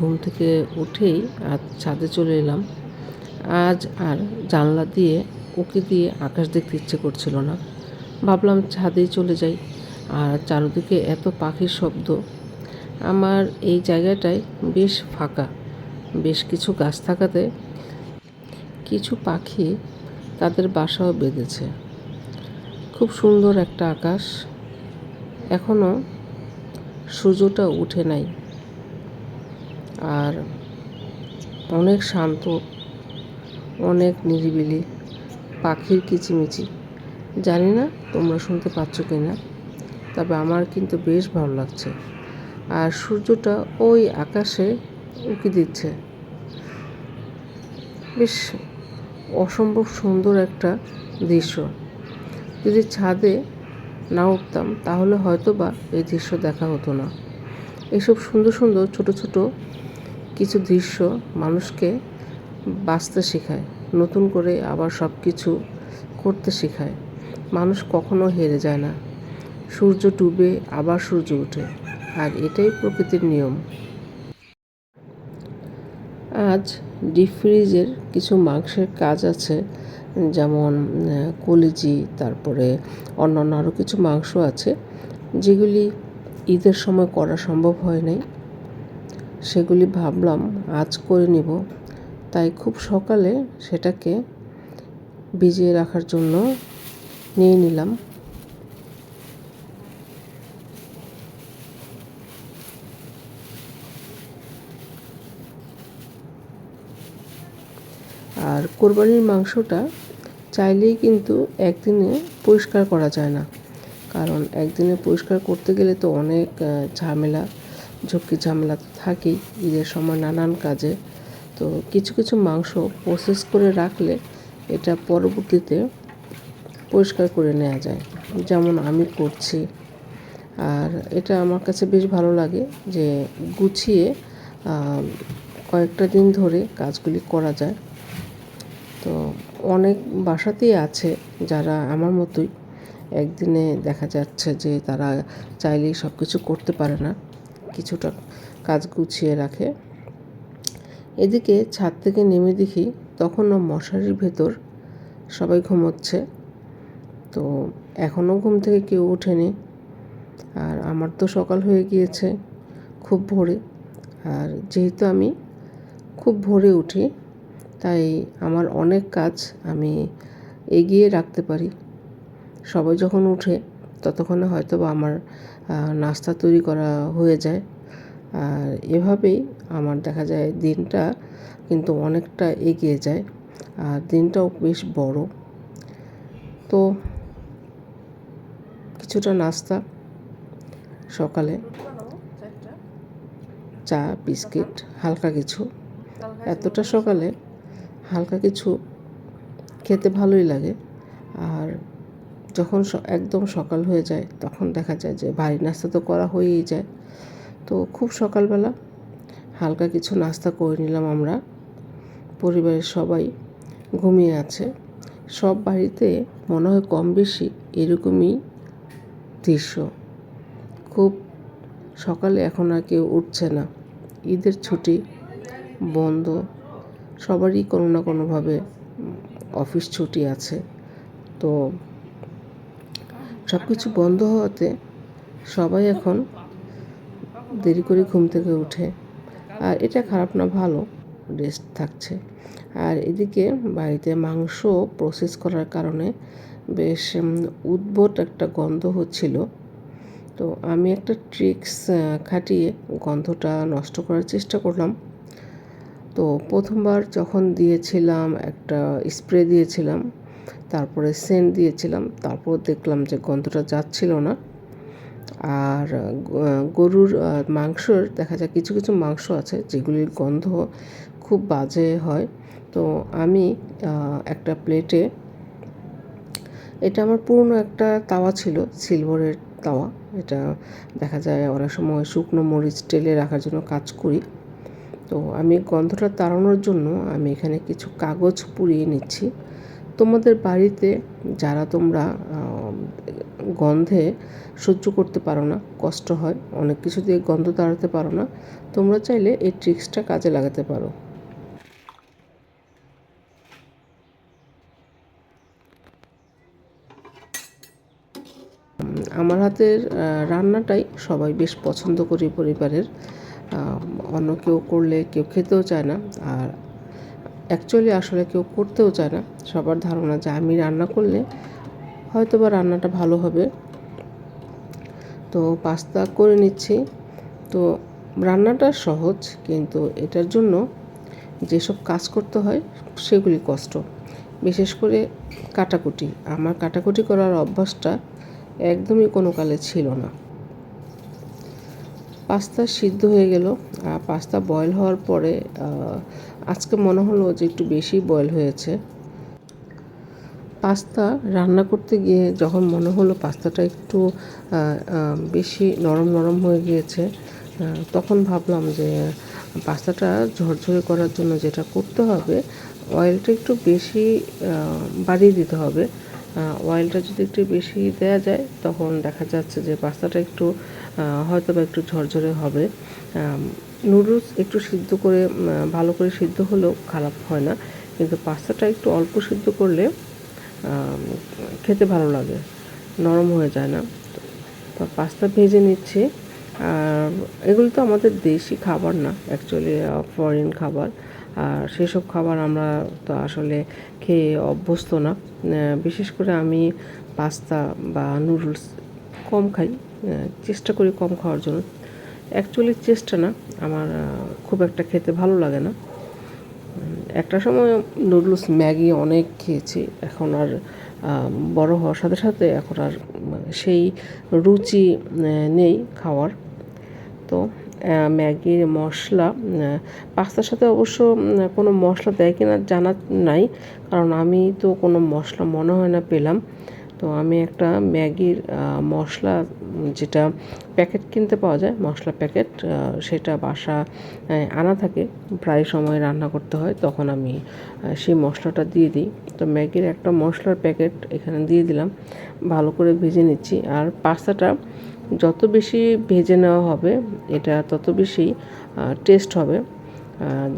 ঘুম থেকে উঠেই আজ ছাদে চলে এলাম। আজ আর জানলা দিয়ে উঁকি দিয়ে আকাশ দেখতে ইচ্ছে করছিল না। ভাবলাম ছাদেই চলে যাই। আর চারিদিকে এত পাখির শব্দ। আমার এই জায়গাটায় বেশ ফাঁকা। বেশ কিছু গাছ থাকাতে কিছু পাখি তাদের বাসাও বেঁধেছে। খুব সুন্দর একটা আকাশ। এখনও সূর্যটা উঠে নাই। আর অনেক শান্ত, অনেক নিরিবিলি পাখির কিচিমিচি। জানি না তোমরা শুনতে পাচ্ছ কি না তবে আমার কিন্তু বেশ ভালো লাগছে। আর সূর্যটা ওই আকাশে উঁকি দিচ্ছে। বেশ অসম্ভব সুন্দর একটা দৃশ্য। যদি ছাদে না উঠতাম, তাহলে হয়তো বা এই দৃশ্য দেখা হতো না। এসব সুন্দর সুন্দর ছোট ছোট কিছু দৃশ্য মানুষকে বাঁচতে শেখায়, নতুন করে আবার সব কিছু করতে শেখায়। মানুষ কখনো হেরে যায় না। সূর্য ডুবে, আবার সূর্য ওঠে। আর এটাই প্রকৃতির নিয়ম। আজ ডিপ ফ্রিজের কিছু মাংসের কাজ আছে, যেমন কলিজি, তারপরে অন্যান্য আরও কিছু মাংস আছে, যেগুলি ঈদের সময় করা সম্ভব হয় নাই। সেগুলি ভাবলাম আজ করে নিব। তাই খুব সকালে সেটাকে ভিজিয়ে রাখার জন্য নিয়ে নিলাম। আর কোরবানির মাংসটা চাইলেই কিন্তু একদিনে পরিষ্কার করা যায় না। কারণ একদিনে পরিষ্কার করতে গেলে তো অনেক ঝামেলা। ঝক্কি ঝামেলা তো থাকেই, ঈদের সময় নানান কাজে। তো কিছু কিছু মাংস প্রসেস করে রাখলে এটা পরবর্তীতে পরিষ্কার করে নেওয়া যায়। যেমন আমি করছি। আর এটা আমার কাছে বেশ ভালো লাগে যে গুছিয়ে কয়েকটা দিন ধরে কাজগুলি করা যায়। তো অনেক বাসাতেই আছে যারা আমার মতোই। একদিনে দেখা যাচ্ছে যে তারা চাইলেই সব কিছু করতে পারে না। কিছুটা কাজ গুছিয়ে রাখে। এদিকে ছাদ থেকে নেমে দেখি তখনও মশারির ভেতর সবাই ঘুমোচ্ছে। তো এখনও ঘুম থেকে কেউ ওঠেনি। আর আমার তো সকাল হয়ে গিয়েছে, খুব ভোরে। আর যেহেতু আমি খুব ভোরে উঠি, তাই আমার অনেক কাজ আমি এগিয়ে রাখতে পারি। সবাই যখন উঠে ততক্ষণে হয়তো বা আমার নাস্তা তৈরি করা হয়ে যায়। আর এভাবেই আমার দেখা যায় দিনটা কিন্তু অনেকটা এগিয়ে যায়। আর দিনটাও বেশ বড়। তো কিছুটা নাস্তা, সকালে। চা, বিস্কিট, হালকা কিছু। এতটা সকালে হালকা কিছু খেতে ভালোই লাগে। আর যখন একদম সকাল হয়ে যায়, তখন দেখা যায় যে ভারী নাস্তা তো করা হয়েই যায়। তো খুব সকালবেলা হালকা কিছু নাস্তা করে নিলাম আমরা। পরিবারের সবাই ঘুমিয়ে আছে। সব বাড়িতে মনে হয় কম বেশি এরকমই দৃশ্য। খুব সকালে এখন আর কেউ উঠছে না। ঈদের ছুটি বন্ধ। সবারই কোনো না কোনোভাবে অফিস ছুটি আছে। তো সব কিছু বন্ধ হওয়াতে সবাই এখন দেরি করে ঘুম থেকে উঠে আর এটা খারাপ না, ভালো। রেস্ট থাকছে। আর এদিকে বাড়িতে মাংস প্রসেস করার কারণে বেশ উদ্ভট একটা গন্ধ হচ্ছিল। তো আমি একটা ট্রিক্স খাটিয়ে গন্ধটা নষ্ট করার চেষ্টা করলাম। তো প্রথমবার যখন দিয়েছিলাম একটা স্প্রে দিয়েছিলাম তারপরে সেন্ট দিয়েছিলাম, তারপর দেখলাম যে গন্ধটা যাচ্ছিল না। আর গরুর মাংসর দেখা যায় কিছু কিছু মাংস আছে যেগুলির গন্ধ খুব বাজে হয়। তো আমি একটা প্লেটে এটা আমার পুরনো একটা তাওয়া ছিল সিলভারের তাওয়া। এটা দেখা যায় অনেক সময় শুকনো মরিচ টেলে রাখার জন্য কাজ করি। তো আমি গন্ধটা তাড়ানোর জন্য আমি এখানে কিছু কাগজ পুড়িয়ে নিচ্ছি। তোমাদের বাড়িতে যারা তোমরা গন্ধে সহ্য করতে পারো না, কষ্ট হয়, অনেক কিছু দিয়ে গন্ধ তাড়াতে পারো না, তোমরা চাইলে এই ট্রিক্সটা কাজে লাগাতে পারো। আমার হাতের রান্নাটাই সবাই বেশ পছন্দ করি পরিবারের। অন্য কেউ করলে কেউ খেতেও চায় না, আর অ্যাকচুয়ালি আসলে কেউ করতেও চায় না। সবার ধারণা যে আমি রান্না করলে হয়তো বা রান্নাটা ভালো হবে। তো পাস্তা করে নিচ্ছি। তো রান্নাটা সহজ, কিন্তু এটার জন্য যেসব কাজ করতে হয়, সেগুলি কষ্ট। বিশেষ করে কাটাকুটি। আমার কাটাকুটি করার অভ্যাসটা একদমই কোনো কালে ছিল না। পাস্তা সিদ্ধ হয়ে গেল। আর পাস্তা বয়েল হওয়ার পরে আজকে মনে হলো যে একটু বেশি বয়েল হয়েছে। পাস্তা রান্না করতে গিয়ে যখন মনে হলো পাস্তাটা একটু বেশি নরম নরম হয়ে গিয়েছে তখন ভাবলাম যে পাস্তাটা ঝরঝরে করার জন্য যেটা করতে হবে অয়েলটা একটু বেশি বাড়িয়ে দিতে হবে। অয়েলটা যদি একটু বেশি দেওয়া যায়, তখন দেখা যাচ্ছে যে পাস্তাটা একটু হয়তো বা একটু ঝরঝরে হবে। নুডলস একটু সিদ্ধ করে ভালো করে সিদ্ধ হলেও খারাপ হয় না। কিন্তু পাস্তাটা একটু অল্প সিদ্ধ করলে খেতে ভালো লাগে, নরম হয়ে যায় না। তো পাস্তা ভেজে নিচ্ছে। আর এগুলো তো আমাদের দেশি খাবার না অ্যাকচুয়ালি ফরেন খাবার। আর সেসব খাবার আমরা তো আসলে খেয়ে অভ্যস্ত না। বিশেষ করে আমি পাস্তা বা নুডলস কম খাই চেষ্টা করি কম খাওয়ার জন্য। অ্যাকচুয়ালি চেষ্টা না, আমার খুব একটা খেতে ভালো লাগে না। একটা সময় নুডলস ম্যাগি অনেক খেয়েছি, এখন আর বড় হওয়ার সাথে সাথে এখন আর সেই রুচি নেই খাওয়ার। তো ম্যাগির মশলা পাস্তার সাথে অবশ্য কোনো মশলা দেয় কিনা জানা নাই, কারণ আমি তো কোনো মশলা মনে হয় না পেলাম। তো আমি একটা ম্যাগির মশলা, যেটা প্যাকেট কিনতে পাওয়া যায়, মশলা প্যাকেট সেটা বাসা আনা থাকে, প্রায় সময় রান্না করতে হয়, তখন আমি সেই মশলাটা দিয়ে দিই। তো ম্যাগির একটা মশলার প্যাকেট এখানে দিয়ে দিলাম, ভালো করে ভেজে নিচ্ছি, আর পাস্তাটা যত বেশি ভেজে নেওয়া হবে, এটা তত বেশি টেস্ট হবে।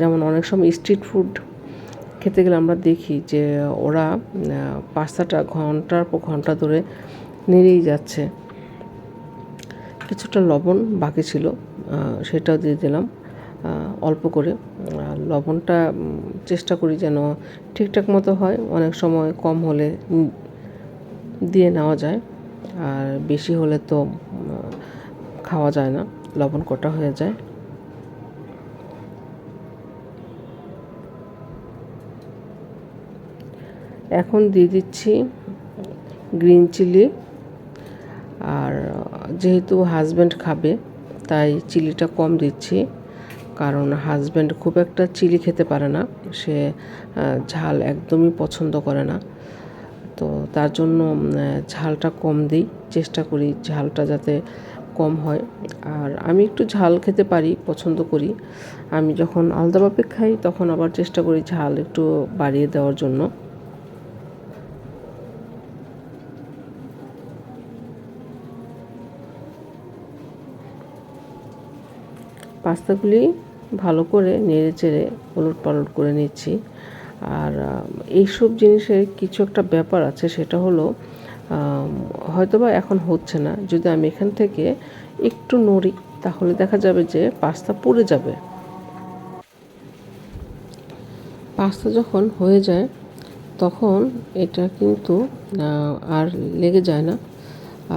যেমন অনেক সময় স্ট্রিট ফুড খেতে গেলে আমরা দেখি যে ওরা পাস্তাটা ঘণ্টার পর ঘণ্টা ধরে নেড়েই যাচ্ছে। কিছুটা লবণ বাকি ছিল সেটাও দিয়ে দিলাম। অল্প করে লবণটা চেষ্টা করি যেন ঠিকঠাক মতো হয়। অনেক সময় কম হলে দিয়ে নেওয়া যায়, আর বেশি হলে তো খাওয়া যায় না, লবণ কটা হয়ে যায়। এখন দিয়ে দিচ্ছি গ্রিন চিলি। আর যেহেতু হাজব্যান্ড খাবে, তাই চিলিটা কম দিচ্ছি। কারণ হাজব্যান্ড খুব একটা চিলি খেতে পারে না। সে ঝাল একদমই পছন্দ করে না। তো তার জন্য ঝালটা কম দিই। চেষ্টা করি ঝালটা যাতে কম হয়। আর আমি একটু ঝাল খেতে পারি, পছন্দ করি। আমি যখন আলাদাভাবে খাই, তখন আবার চেষ্টা করি ঝাল একটু বাড়িয়ে দেওয়ার জন্য। পাস্তাগুলি ভালো করে নেড়ে চেড়ে ওলট পালট করে নিচ্ছি। আর এইসব জিনিসের কিছু একটা ব্যাপার আছে, সেটা হলো হয়তোবা এখন হচ্ছে না। যদি আমি এখান থেকে একটু নড়ি, তাহলে দেখা যাবে যে পাস্তা পুড়ে যাবে। পাস্তা যখন হয়ে যায়, তখন এটা কিন্তু আর লেগে যায় না।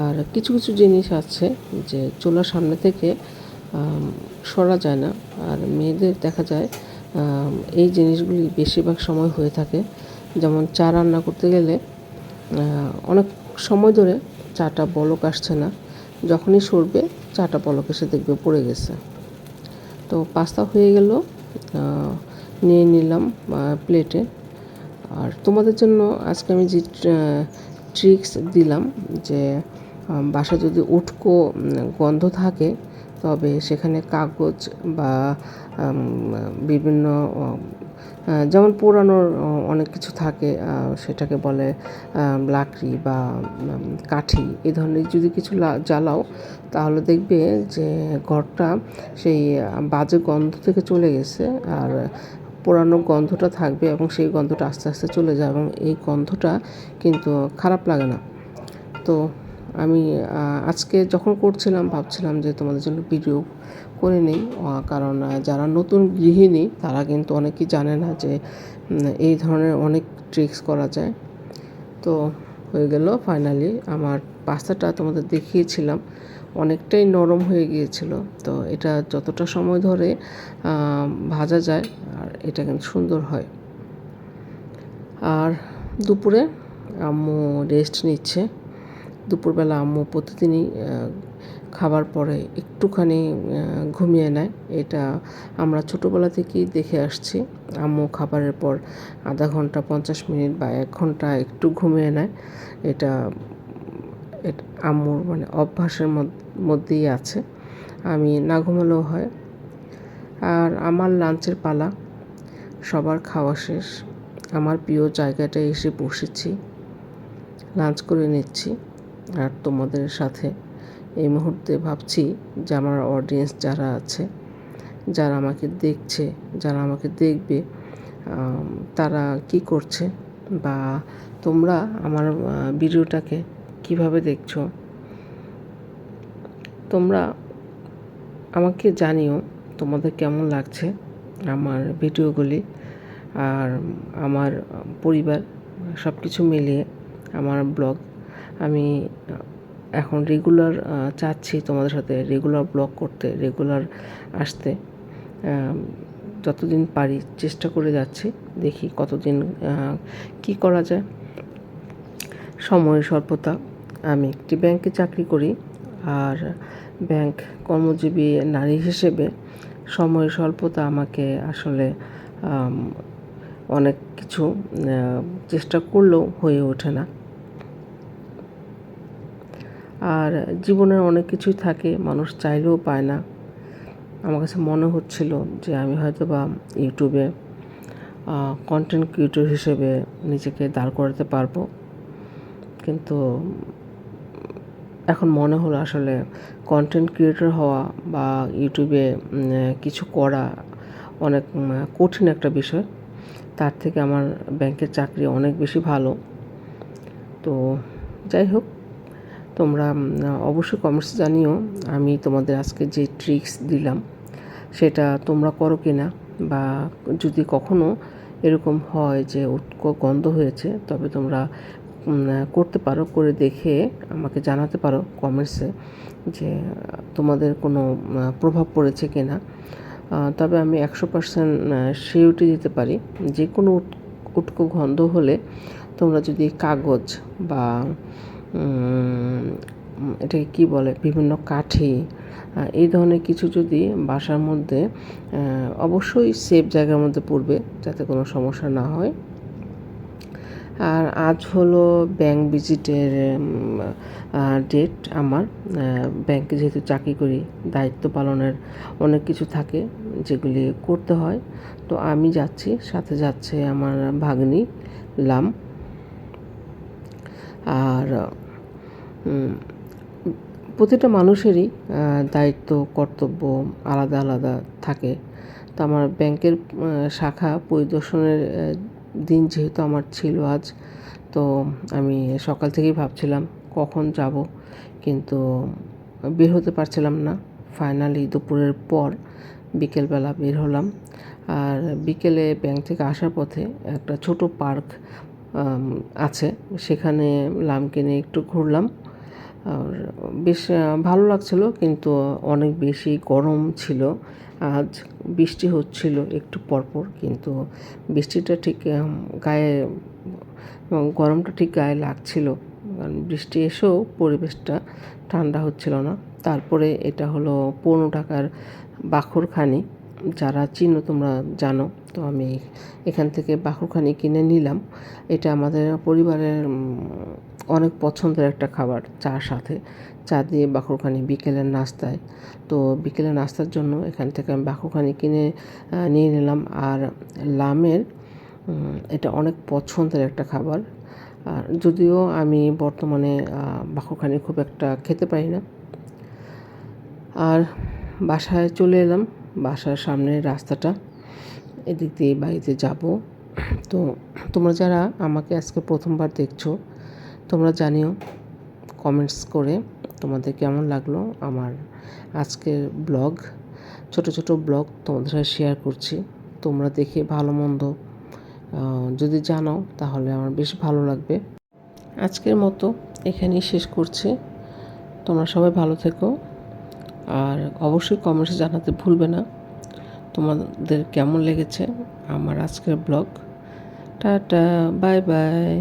আর কিছু কিছু জিনিস আছে যে চুলার সামনে থেকে সরা যায় না। আর মেয়েদের দেখা যায় এই জিনিসগুলি বেশিরভাগ সময় হয়ে থাকে। যেমন চা রান্না করতে গেলে অনেক সময় ধরে চাটা বলক আসছে না। যখনই সরবে, চাটা বলক এসে দেখবে পড়ে গেছে। তো পাস্তা হয়ে গেল নিয়ে নিলাম প্লেটে। আর তোমাদের জন্য আজকে আমি যে ট্রিক্স দিলাম যে বাসা যদি উটকো গন্ধ থাকে তবে সেখানে কাগজ বা বিভিন্ন যেমন পোড়ানোর অনেক কিছু থাকে সেটাকে বলে লাকড়ি বা কাঠি এ ধরনের যদি কিছু জ্বালাও, তাহলে দেখবে যে ঘরটা সেই বাজে গন্ধ থেকে চলে গেছে আর পোড়ানো গন্ধটা থাকবে এবং সেই গন্ধটা আস্তে আস্তে চলে যায় এবং এই গন্ধটা কিন্তু খারাপ লাগে না। তো আমি আজকে যখন করছিলাম ভাবছিলাম যে তোমাদের জন্য ভিডিও করে নিই কারণ যারা নতুন গৃহিণী তারা কিন্তু অনেকেই জানে না যে এই ধরনের অনেক ট্রিক্স করা যায়। তো হয়ে গেল ফাইনালি আমার পাস্তাটা তোমাদের দেখিয়েছিলাম, অনেকটাই নরম হয়ে গিয়েছিল। তো এটা যতটা সময় ধরে ভাজা যায়, আর এটা কিন্তু সুন্দর হয়। আর দুপুরে আম্মু রেস্ট নিচ্ছে। দুপুরবেলা আম্মু প্রতিদিনই খাবার পরে একটুখানি ঘুমিয়ে নেয়। এটা আমরা ছোটোবেলা থেকেই দেখে আসছি। আম্মু খাবারের পর আধা ঘণ্টা পঞ্চাশ মিনিট বা এক ঘণ্টা একটু ঘুমিয়ে নেয়। এটা আম্মুর মানে অভ্যাসের মধ্য- মধ্যেই আছে। আমি না ঘুমালেও হয়। আর আমার লাঞ্চের পালা, সবার খাওয়া শেষ। আমার প্রিয় জায়গাটায় এসে বসেছি। লাঞ্চ করে নিচ্ছি। আর তোমাদের সাথে। এই মুহূর্তে ভাবছি যে আমার অডিয়েন্স যারা আছে, যারা আমাকে দেখছে, যারা আমাকে দেখবে তারা কি করছে বা তোমরা আমার ভিডিওটাকে কীভাবে দেখছ? তোমরা আমাকে জানিও তোমাদের কেমন লাগছে আমার ভিডিওগুলি আর আমার পরিবার সব কিছু মিলিয়ে আমার ব্লগ। আমি এখন রেগুলার চাচ্ছি তোমাদের সাথে রেগুলার ব্লগ করতে রেগুলার আসতে। যতদিন পারি চেষ্টা করে যাচ্ছি, দেখি কতদিন কি করা যায়। সময় স্বল্পতা, আমি একটি ব্যাংকে চাকরি করি, আর ব্যাংক কর্মজীবী নারী হিসেবে সময় স্বল্পতা আমাকে আসলে অনেক কিছু চেষ্টা করলেও হয়ে ওঠে না। আর জীবনের অনেক কিছুই থাকে, মানুষ চাইলেও পায় না। আমার কাছে মনে হচ্ছিল যে আমি হয়তো বা ইউটিউবে কন্টেন্ট ক্রিয়েটর হিসেবে নিজেকে দাঁড় করাতে পারব। কিন্তু এখন মনে হলো আসলে কন্টেন্ট ক্রিয়েটর হওয়া বা ইউটিউবে কিছু করা অনেক কঠিন একটা বিষয়। তার থেকে আমার ব্যাংকের চাকরি অনেক বেশি ভালো। তো যাই হোক তোমরা অবশ্যই কমেন্টস জানিও, আমি তোমাদের আজকে যে ট্রিক্স দিলাম, সেটা তোমরা করো কি না বা যদি কখনো এরকম হয় যে গন্ধ হয়েছে, তবে তোমরা করতে পারো, করে দেখে আমাকে জানাতে পারো কমেন্টসে যে, তোমাদের কোনো প্রভাব পড়েছে কি না তবে আমি একশো পার্সেন্ট সিউরিটি দিতে পারি, যে কোনো উট- উটকো গন্ধ হলে তোমরা যদি কাগজ বা এটাকে কী বলে? বিভিন্ন কাঠি এই ধরনের কিছু যদি বাসার মধ্যে অবশ্যই সেফ জায়গার মধ্যে পড়বে যাতে কোনো সমস্যা না হয়। আর আজ হলো ব্যাংক ভিজিটের ডেট আমার। ব্যাংকে যেহেতু চাকরি করি, দায়িত্ব পালনের অনেক কিছু থাকে যেগুলি করতে হয়। তো আমি যাচ্ছি, সাথে যাচ্ছে আমার ভাগ্নি লাম। আর প্রতিটা মানুষেরই দায়িত্ব, কর্তব্য আলাদা আলাদা থাকে। তো আমার ব্যাংকের শাখা পরিদর্শনের দিন যেহেতু আমার ছিল আজ, তো আমি সকাল থেকেই ভাবছিলাম কখন যাব। কিন্তু বের হতে পারছিলাম না। ফাইনালি দুপুরের পর বিকেলবেলা বের হলাম। আর বিকেলে ব্যাংক থেকে আসার পথে একটা ছোট পার্ক আছে। সেখানে লামকে নিয়ে একটু ঘুরলাম। আর বেশ ভালো লাগছিল, কিন্তু অনেক বেশি গরম ছিল। আজ বৃষ্টি হচ্ছিল একটু পরপর, কিন্তু বৃষ্টিটা ঠিক গায়ে গরমটা ঠিক গায়ে লাগছিল। কারণ বৃষ্টি এসেও পরিবেশটা ঠান্ডা হচ্ছিল না। তারপরে এটা হলো পনেরো টাকার বাখরখানি। যারা চিনো তোমরা জানো, তো আমি এখান থেকে বাখরখানি কিনে নিলাম। এটা আমাদের পরিবারের অনেক পছন্দের একটা খাবার চার সাথে। চা দিয়ে বাকরখানি বিকেলের নাস্তায়। তো বিকেলের নাস্তার জন্য এখান থেকে আমি বাকরখানি কিনে নিয়ে নিলাম। আর লামের এটা অনেক পছন্দের একটা খাবার। আর যদিও আমি বর্তমানে বাকরখানি খুব একটা খেতে পারি না। আর বাসায় চলে এলাম। বাসার সামনের রাস্তাটা। এদিক দিয়ে বাড়িতে যাব। তো তোমরা যারা আমাকে আজকে প্রথমবার দেখছ তোমরা জানিও কমেন্টস করে তোমাদের কেমন লাগল আমার আজকের ব্লগ। ছোট ছোট ব্লগ তোমাদের সাথে শেয়ার করছি, তোমরা দেখে ভালো মন্দ যদি জানাও তাহলে আমার বেশ ভালো লাগবে। আজকের মতো এখানেই শেষ করছি। তোমরা সবাই ভালো থেকো, আর অবশ্যই কমেন্টসে জানাতে ভুলবে না। তোমাদের কেমন লেগেছে আমার আজকের ব্লগ? Tata bye bye